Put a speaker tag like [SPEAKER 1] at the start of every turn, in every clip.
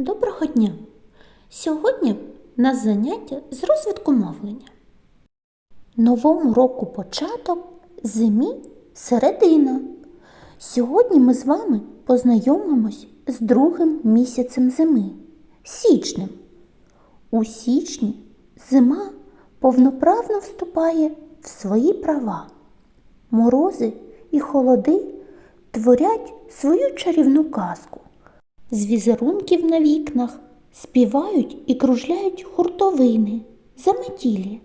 [SPEAKER 1] Доброго дня! Сьогодні у нас заняття з розвитку мовлення. Новому року початок, зимі середина. Сьогодні ми з вами познайомимось з другим місяцем зими січнем. У січні зима повноправно вступає в свої права. Морози і холоди творять свою чарівну казку. З візерунків на вікнах співають і кружляють хуртовини, заметілі.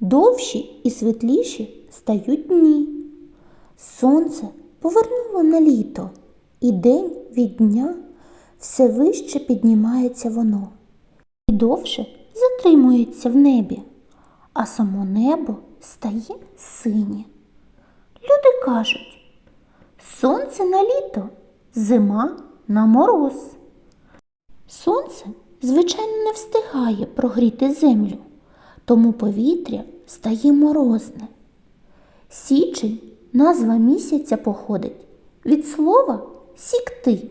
[SPEAKER 1] Довші і світліші стають дні. Сонце повернуло на літо, і день від дня все вище піднімається воно і довше затримується в небі, а само небо стає синє. Люди кажуть, сонце на літо, зима на мороз. Сонце, звичайно, не встигає прогріти землю, тому повітря стає морозне. Січень, назва місяця походить від слова сікти.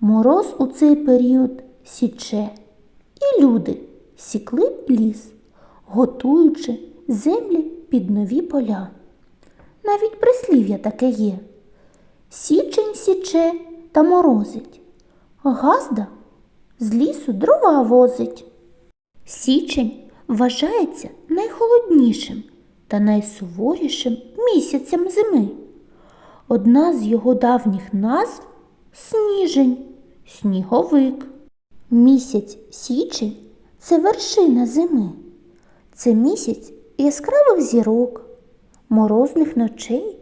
[SPEAKER 1] Мороз у цей період січе, і люди сікли ліс, готуючи землі під нові поля. Навіть прислів'я таке є. Січень січе та морозить, газда з лісу дрова возить. Січень вважається найхолоднішим та найсуворішим місяцем зими. Одна з його давніх назв сніжень, сніговик. Місяць січень це вершина зими. Це місяць яскравих зірок, морозних ночей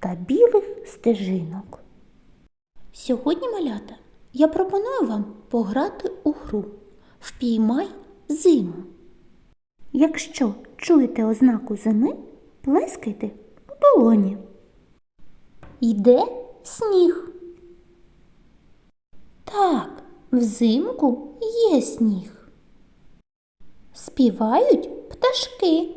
[SPEAKER 1] та білих стежинок. Сьогодні, малята, я пропоную вам пограти у гру Впіймай зиму. Якщо чуєте ознаку зими, плескайте у долоні. Йде сніг. Так, взимку є сніг. Співають пташки.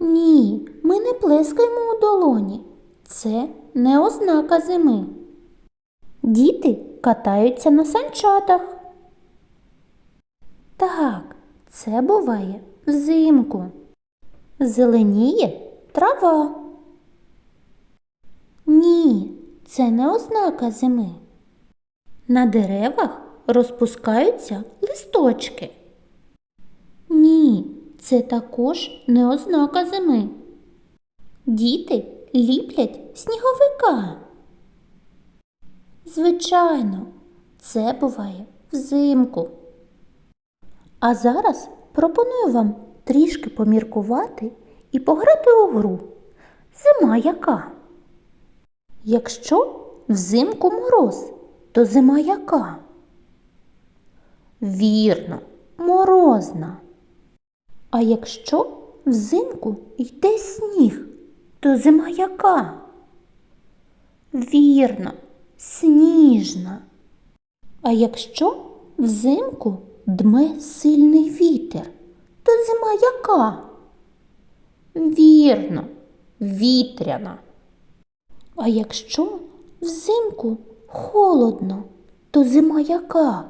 [SPEAKER 1] Ні, ми не плескаємо у долоні. Це не ознака зими. Діти катаються на санчатах. Так, це буває взимку. Зеленіє трава. Ні, це не ознака зими. На деревах розпускаються листочки. Ні, це також не ознака зими. Діти ліплять сніговика. Звичайно, це буває взимку. А зараз пропоную вам трішки поміркувати і пограти у гру. Зима яка? Якщо взимку мороз, то зима яка? Вірно, морозна. А якщо взимку йде сніг, то зима яка? Вірно, сніжна. А якщо взимку дме сильний вітер, то зима яка? Вірно, вітряна. А якщо взимку холодно, то зима яка?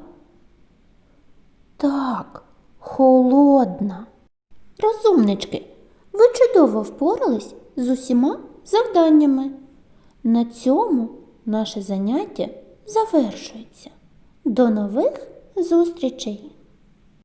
[SPEAKER 1] Так, холодна. Розумнички, ви чудово впорались з усіма завданнями. На цьому наше заняття завершується. До нових зустрічей!